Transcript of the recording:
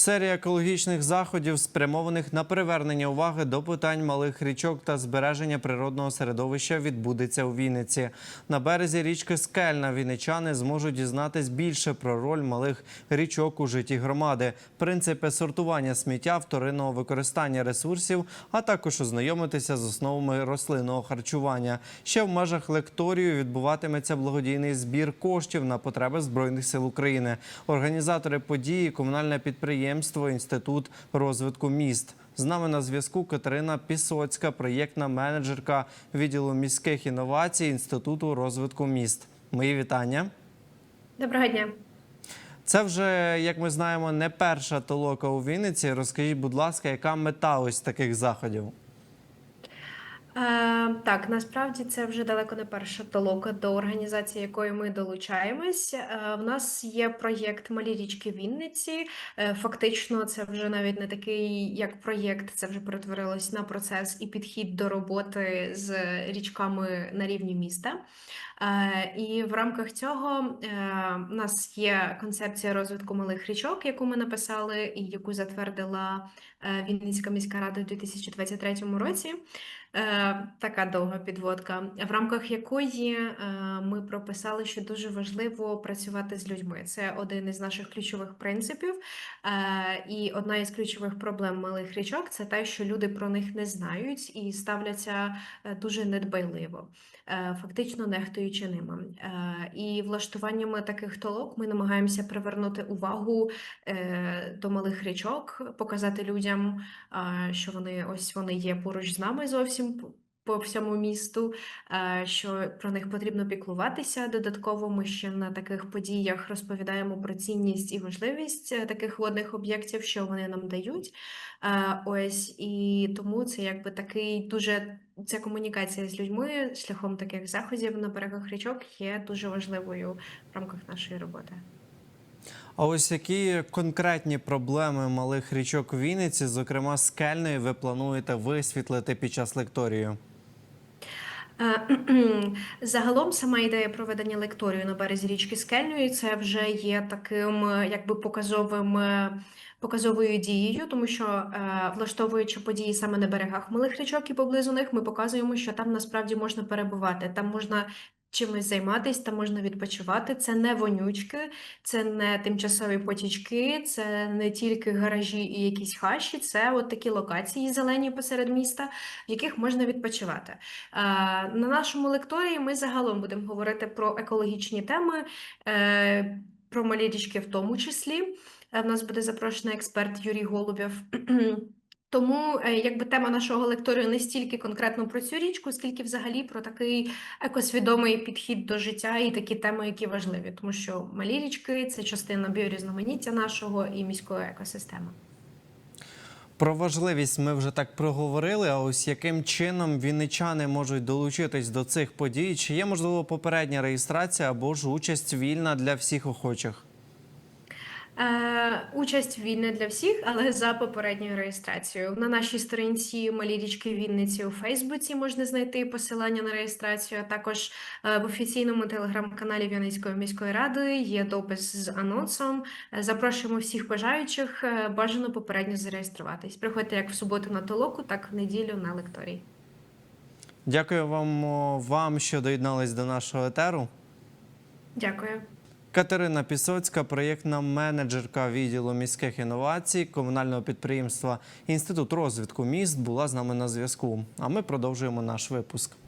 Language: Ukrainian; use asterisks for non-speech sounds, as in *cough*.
Серія екологічних заходів, спрямованих на привернення уваги до питань малих річок та збереження природного середовища, відбудеться у Вінниці. На березі річки Скельна вінничани зможуть дізнатись більше про роль малих річок у житті громади, принципи сортування сміття, вторинного використання ресурсів, а також ознайомитися з основами рослинного харчування. Ще в межах лекторію відбуватиметься благодійний збір коштів на потреби збройних сил України. Організатори події комунальне підприємство Інститут розвитку міст. З нами на зв'язку Катерина Пісоцька, проєктна менеджерка відділу міських інновацій Інституту розвитку міст. Мої вітання. Доброго дня. Це вже, як ми знаємо, не перша толока у Вінниці. Розкажіть, будь ласка, яка мета ось таких заходів? Е, так, насправді це вже далеко не перша толока, до організації якої ми долучаємось. Е, в нас є проєкт Малі річки Вінниці. Е, фактично, це вже навіть не такий як проєкт, це вже перетворилось на процес і підхід до роботи з річками на рівні міста. Е, І в рамках цього е, у нас є концепція розвитку малих річок, яку ми написали і яку затвердила Вінницька міська рада у 2023 році. Е, Така довга підводка, в рамках якої е, ми прописали, що дуже важливо працювати з людьми. Це один із наших ключових принципів. Е, І одна із ключових проблем малих річок це те, що люди про них не знають і ставляться е, дуже недбайливо, е, фактично нехтуючи ними. Е, І влаштуваннями таких толок ми намагаємося привернути увагу е, до малих річок, показати людям, а, що вони ось вони є поруч з нами зовсім по всьому місту, що про них потрібно піклуватися. Додатково ми ще на таких подіях розповідаємо про цінність і важливість е, таких водних об'єктів, що вони нам дають. Ось і тому це якби такий дуже ця комунікація з людьми шляхом таких заходів на берегах річок є дуже важливою в рамках нашої роботи. А ось які конкретні проблеми малих річок Вінниці, зокрема скельної, ви плануєте висвітлити під час лекторію? Е, *clears throat* Загалом сама ідея проведення лекторію на березі річки Скельної це вже є таким е, якби показовим. е, Показовою дією, тому що влаштовуючи події саме на берегах малих річок і поблизу них, ми показуємо, що там насправді можна перебувати, там можна чимось займатися, там можна відпочивати. Це не вонючки, це не тимчасові потічки, це не тільки гаражі і якісь хащі, це от такі локації зелені посеред міста, в яких можна відпочивати. Е, На нашому лекторії ми загалом будемо говорити про екологічні теми, е, про малі річки в тому числі. Е, В нас буде запрошений експерт Юрій Голубєв. Тому е, якби тема нашого лекторію не стільки конкретно про цю річку, скільки взагалі про такий екосвідомий підхід до життя і такі теми, які важливі, тому що малі річки це частина біорізноманіття нашого і міської екосистеми. Про важливість ми вже так проговорили. А ось яким чином вінничани можуть долучитись до цих подій? Чи є можливо попередня реєстрація або ж участь вільна для всіх охочих? Е, участь вільна для всіх, але за попередньою реєстрацією. На нашій сторінці Малі річки Вінниці у Фейсбуці можна знайти посилання на реєстрацію. А також е, в офіційному телеграм-каналі Вінницької міської ради є допис з анонсом. Е, Запрошуємо всіх бажаючих бажано попередньо зареєструватись. Приходьте як в суботу на толоку, так в неділю на лекторій. Дякую вам, вам, що доєднались до нашого етеру. Дякую. Катерина Пісоцька, проєктна менеджерка відділу міських інновацій комунального підприємства Інститут розвитку міст, була з нами на зв'язку. А ми продовжуємо наш випуск.